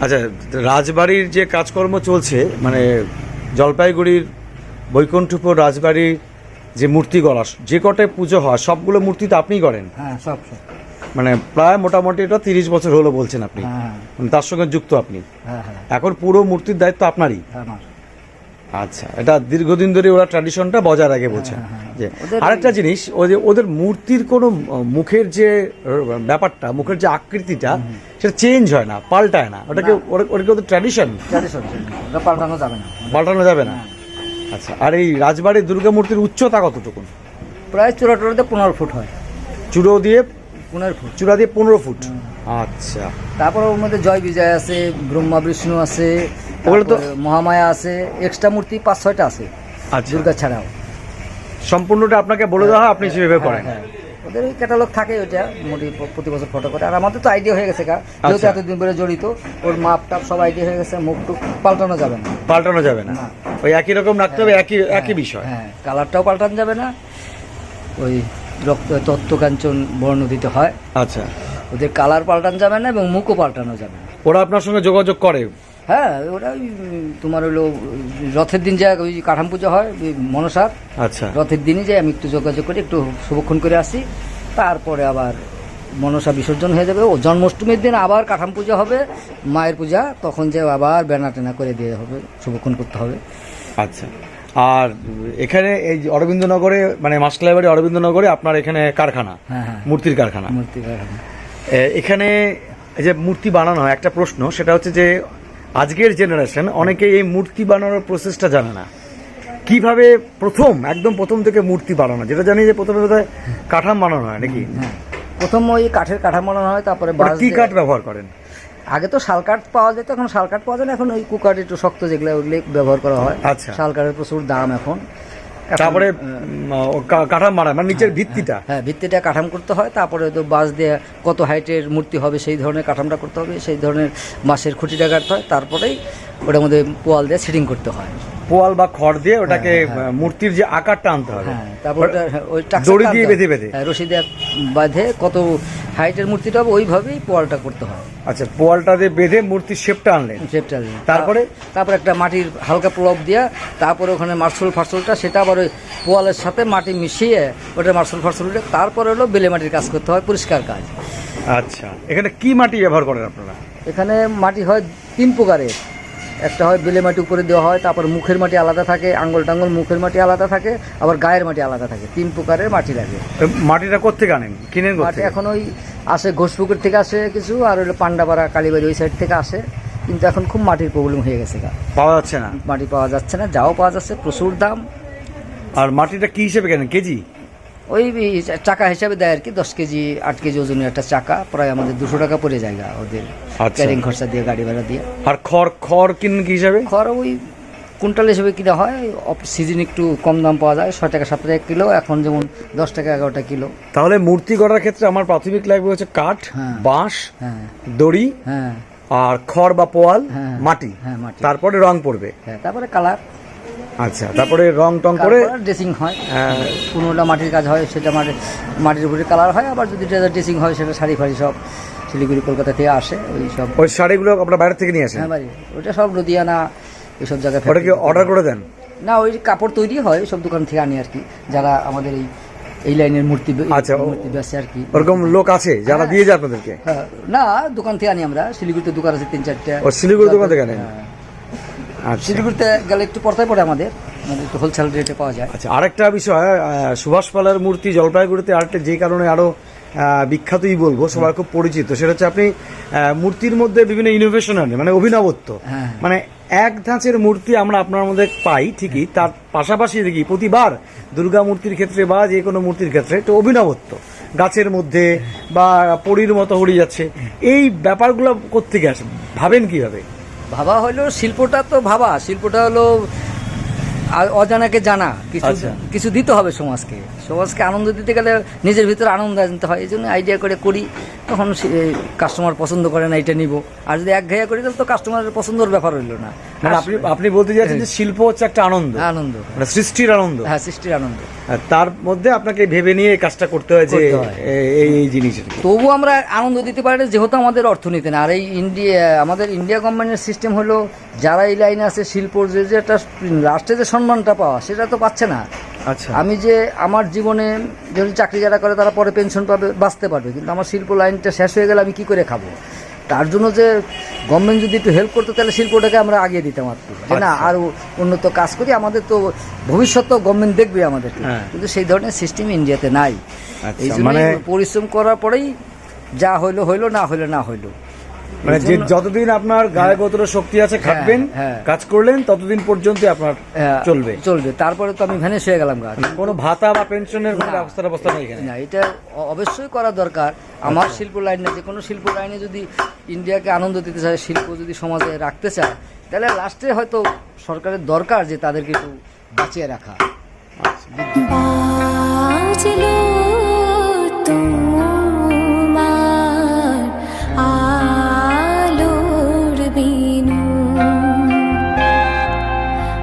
আচ্ছা রাজবাড়ির যে কাজকর্ম চলছে মানে জলপাইগুড়ির বৈকুণ্ঠপুর রাজবাড়ির যে মূর্তি গড়া যে কটায় পুজো হয় সবগুলো মূর্তি তো আপনিই করেন? হ্যাঁ সব সব। মানে প্রায় মোটামুটি এটা তিরিশ বছর হলো বলছেন আপনি। হ্যাঁ মানে তার সঙ্গে যুক্ত আপনি। হ্যাঁ হ্যাঁ। এখন পুরো মূর্তির দায়িত্ব আপনারই? হ্যাঁ আচ্ছা এটা দীর্ঘদিন ধরে ওরা ট্র্যাডিশনটা বজায় রাখে বলছেন। হ্যাঁ, হ্যাঁ। আরেকটা জিনিস ওই যে ওদের মূর্তির কোনো মুখের যে ব্যাপারটা মুখের যে আকৃতিটা সেটা চেঞ্জ হয় না পাল্টায় না। ওটাকে ওরা- ওটা ওদের ট্র্যাডিশন পাল্টানো যাবে না। পাল্টানো যাবে না? আচ্ছা আর এই রাজবাড়ির দুর্গা মূর্তির উচ্চতা কতটুকু? প্রায় চূড়া টুড়াতে পনেরো ফুট হয়। চূড়ো দিয়ে পনেরো ফুট। চূড়া দিয়ে পনেরো ফুট? আচ্ছা। তারপর ওর মধ্যে জয় বিজয় আছে ব্রহ্মা বিষ্ণু আছে ওগুলো তো- মহামায়া আছে এক্সট্রা মূর্তি পাঁচ ছয়টা আছে আচ্ছা। দুর্গা ছাড়াও। সম্পূর্ণটা আপনাকে বলে দেওয়া হয় আপনি সেভাবে করেন। হ্যাঁ, ওদের ওই ক্যাটালগ থাকে ওইটা মোটি প্রতি বছর ফটো করে। আর আমাদের তো আইডিয়া হয়ে গেছে কা যেহেতু আচ্ছা। এতদিন ধরে জড়িত ওর মাপ টাপ সব আইডিয়া হয়ে গেছে মুখ টুক পাল্টানো যাবে না। পাল্টানো যাবে না। না। ওই একই রকম রাখতে হবে একই একই বিষয়। হ্যাঁ কালারটাও পাল্টানো যাবে না। ওই রক্ত তত্ত্বকাঞ্চন বর্ণ দিতে হয়। আচ্ছা। ওদের কালার পাল্টানো যাবে না এবং মুখও পাল্টানো যাবে না। ওরা আপনার সঙ্গে যোগাযোগ করে। হ্যাঁ ওটা ওই তোমার হলো রথের দিন যা ওই কাঠাম পুজো হয় ওই মনসার আচ্ছা। রথের দিনই যাই আমি একটু যোগাযোগ করি একটু শুভক্ষণ করে আসি। তারপরে আবার মনসা বিসর্জন হয়ে যাবে। ও জন্মাষ্টমীর দিন আবার কাঠাম পূজা হবে মায়ের পূজা তখন যে আবার বেনা টেনা করে দিয়ে হবে শুভক্ষণ করতে হবে। আচ্ছা। আর এখানে এই যে অরবিন্দনগরে মানে মাসকালাবাড়ি অরবিন্দনগরে আপনার এখানে কারখানা হ্যাঁ হ্যাঁ। মূর্তির কারখানা। মূর্তি কারখানা। এখানে এই যে মূর্তি বানানো হয় একটা প্রশ্ন সেটা হচ্ছে যে আজকের জেনারেশন অনেকে এই মূর্তি বানানোর প্রসেসটা জানে না। কীভাবে প্রথম একদম প্রথম থেকে মূর্তি বানানো? যেটা জানি যে প্রথমে বোধহয় কাঠাম বানানো হয় নাকি? হ্যাঁ প্রথম ওই কাঠের কাঠাম বানানো হয় তারপরে ওটা কি কাঠ ব্যবহার করেন? আগে তো শাল কাঠ পাওয়া যেত এখন শাল কাঠ পাওয়া যায় না এখন ওই কুকার একটু শক্ত যেগুলো ওগুলি ব্যবহার করা হয়। আচ্ছা। শাল কাঠের প্রচুর দাম এখন, তারপরে কাঠাম মারা মানে নিচের ভিত্তিটা। হ্যাঁ ভিত্তিটা কাঠাম করতে হয় তারপরে তো বাঁশ দিয়ে কত হাইটের মূর্তি হবে সেই ধরনের কাঠামটা করতে হবে সেই ধরনের বাঁশের খুঁটিটা কাটতে হয় তারপরেই ওটার মধ্যে পোয়াল দিয়ে সেটিং করতে হয়। পোয়াল বা খড় দিয়ে ওটাকে হ্যাঁ, হ্যাঁ। মূর্তির যে আকারটা আনতে হবে হ্যাঁ তারপর ওই দড়ি দিয়ে বেঁধে বেঁধে? হ্যাঁ, রশি দিয়ে বাঁধে কত হাইটের মূর্তিটা হবে ওইভাবেই পোয়ালটা করতে হয় আচ্ছা পোয়ালটা দিয়ে বেঁধে মূর্তির শেপটা আনলেন শেপটা দিয়ে। তারপরে? তারপর একটা মাটির হালকা প্রলব দিয়া তারপরে ওখানে মার্সুল ফার্সুলটা সেটা আবার ওই পোয়ালের সাথে মাটি মিশিয়ে ওটা মার্সুল ফার্সুল উঠে তারপরে হলো বেলে মাটির কাজ করতে হয় পরিষ্কার কাজ আচ্ছা এখানে কি মাটি ব্যবহার করেন আপনারা এখানে মাটি হয় তিন প্রকারের একটা হয় বেলে মাটি উপরে দেওয়া হয় তারপর মুখের মাটি আলাদা থাকে আঙ্গল টাঙ্গল মুখের মাটি আলাদা থাকে আবার গায়ের মাটি আলাদা থাকে তিন প্রকারের মাটি লাগে। মাটিটা কোথেকে আনেন? কিনেন মাটি এখন ওই আসে ঘোষপুকুর থেকে আসে কিছু আর হলো পান্ডাপাড়া কালীবাড়ি ওই সাইড থেকে আসে কিন্তু এখন খুব মাটির প্রবলেম হয়ে গেছে গা। পাওয়া যাচ্ছে না? মাটি পাওয়া যাচ্ছে না যাও পাওয়া যাচ্ছে প্রচুর দাম। আর মাটিটা কি হিসেবে কেনেন? কেজি? ওই চাকা হিসাবে দেয় আর কি দশ কেজি আট কেজি ওজনের একটা চাকা প্রায় আমাদের দুশো টাকা পড়ে যায়গা ওদের আচ্ছা। ক্যারিং খরচা দিয়ে গাড়ি ভাড়া দিয়ে। আর খড় খড় কিনেন কি হিসাবে? খড় ওই কুইন্টাল হিসেবে কিনা হয় অফ সিজন একটু কম দাম পাওয়া যায় ছয় টাকা সাত টাকা কিলো এখন যেমন দশ টাকা এগারোটা কিলো। তাহলে মূর্তি গড়ার ক্ষেত্রে আমার প্রাথমিক লাগবে হচ্ছে কাঠ হ্যাঁ। বাঁশ হ্যাঁ। দড়ি হ্যাঁ। আর খড় বা পোয়াল হ্যাঁ। মাটি। হ্যাঁ মাটি। তারপরে রং পড়বে। হ্যাঁ তারপরে কালার। আচ্ছা তারপরে রং টং করে ড্রেসিং হয়। হ্যাঁ, কোনোটা মাটির কাজ হয় সেটা মাটির মাটির উপরে কালার হয় আবার যদি ড্রেসিং হয় সেটা শাড়ি ফাড়ি সব শিলিগুড়ি কলকাতা থেকে আসে ওই সব। ওই শাড়িগুলো আপনার বাইরে থেকে নিয়ে আসেন? হ্যাঁ বাড়ি। ওটা সব লুধিয়ানা এইসব জায়গায় ওটা কি অর্ডার করে দেন? না ওই কাপড় তৈরি হয় সব দোকান থেকে আনি আর কি। যারা আমাদের এই এই লাইনের মূর্তি আচ্ছা, মূর্তি বেচে আর কি। ওরকম লোক আছে যারা দিয়ে যায় আপনাদেরকে? হ্যাঁ, না দোকান থেকে আনি আমরা। শিলিগুড়িতে দোকান আছে তিন চারটে। ও শিলিগুড়ি দোকান থেকে আনেন? হ্যাঁ। শিলিগুড়িতে গেলে একটু পড়তায় পড়ে আমাদের। একটু হোলসেল রেটে পাওয়া যায়। আচ্ছা আরেকটা বিষয় সুভাষ পালের মূর্তি জলপাইগুড়িতে আরেকটা যে কারণে আরও আহ, বিখ্যাতই বলব সবার খুব পরিচিত সেটা হচ্ছে আপনি মূর্তির মধ্যে বিভিন্ন ইনোভেশন আনেন মানে অভিনবত্ব। হ্যাঁ। মানে এক ধাঁচের মূর্তি আমরা আপনার মধ্যে পাই ঠিকই তার পাশাপাশি দেখি প্রতিবার দুর্গা মূর্তির ক্ষেত্রে বা যে কোনো মূর্তির ক্ষেত্রে একটু অভিনবত্ব। গাছের মধ্যে বা পরীর মতো হড়ি যাচ্ছে। এই ব্যাপারগুলো কোত্থেকে আসে? ভাবেন কীভাবে? ভাবা হলো শিল্পটা তো ভাবা শিল্পটা হলো অজানাকে জানা কিছু আচ্ছা। কিছু দিতে হবে সমাজকে সমাজকে আনন্দ দিতে গেলে নিজের ভিতরে আনন্দ আনতে হয় এই জন্য আইডিয়া করে করি। তখন কাস্টমার পছন্দ করে না এটা নিব। আর যদি এক ঘাইয়া করি তাহলে তো কাস্টমারের পছন্দের ব্যাপার হইল না। মানে আপনি আপনি বলতে চাইছেন যে শিল্প হচ্ছে একটা আনন্দ। আনন্দ। মানে সৃষ্টির আনন্দ। হ্যাঁ সৃষ্টির আনন্দ। আর তার মধ্যে আপনাকে ভেবে নিয়ে এই কাজটা করতে হয় যে হয়। এই এই জিনিসের তবু আমরা আনন্দ দিতে পারি যেহেতু আমাদের অর্থনীতি না। আর এই ইন্ডিয়া আমাদের ইন্ডিয়া গভর্নমেন্টের সিস্টেম হলো যারা এই লাইনে আছে শিল্পর যে একটা লাস্টে যে সম্মানটা পাওয়া সেটা তো পাচ্ছে না। আমি যে আমার জীবনে যদি চাকরি যারা করে তারা পরে পেনশন পাবে বাঁচতে পারবে। কিন্তু আমার শিল্প লাইনটা শেষ হয়ে গেলে আমি কি করে খাব? তার জন্য যে গভর্নমেন্ট যদি একটু হেল্প করতো তাহলে শিল্পটাকে আমরা আগিয়ে দিতাম আর কি না আচ্ছা। আরও উন্নত কাজ করি আমাদের তো ভবিষ্যৎ তো গভর্নমেন্ট দেখবে আমাদেরকে। হ্যাঁ। কিন্তু সেই ধরনের সিস্টেম ইন্ডিয়াতে নাই। আচ্ছা, এই জন্য মানে- পরিশ্রম করার পরেই যা হইল হইল না হইল না হইল। মানে যে যতদিন আপনার গায়ে গোত্র শক্তি আছে খাটবেন হ্যাঁ। কাজ করলেন ততদিন পর্যন্ত আপনার হ্যাঁ, চলবে। চলবে। তারপরে তো আমি ভ্যানিশ হয়ে গেলাম গাছ কোনো ভাতা বা পেনশনের কোনো। ব্যবস্থা ব্যবস্থা নেই না এটা অবশ্যই করা দরকার। আমার শিল্প লাইনে যে কোনো শিল্প লাইনে যদি ইন্ডিয়াকে আনন্দ দিতে চায় শিল্প যদি সমাজে রাখতে চায় তাহলে লাস্টে হয়তো সরকারের দরকার যে তাদেরকে একটু বাঁচিয়ে রাখা। বাজলো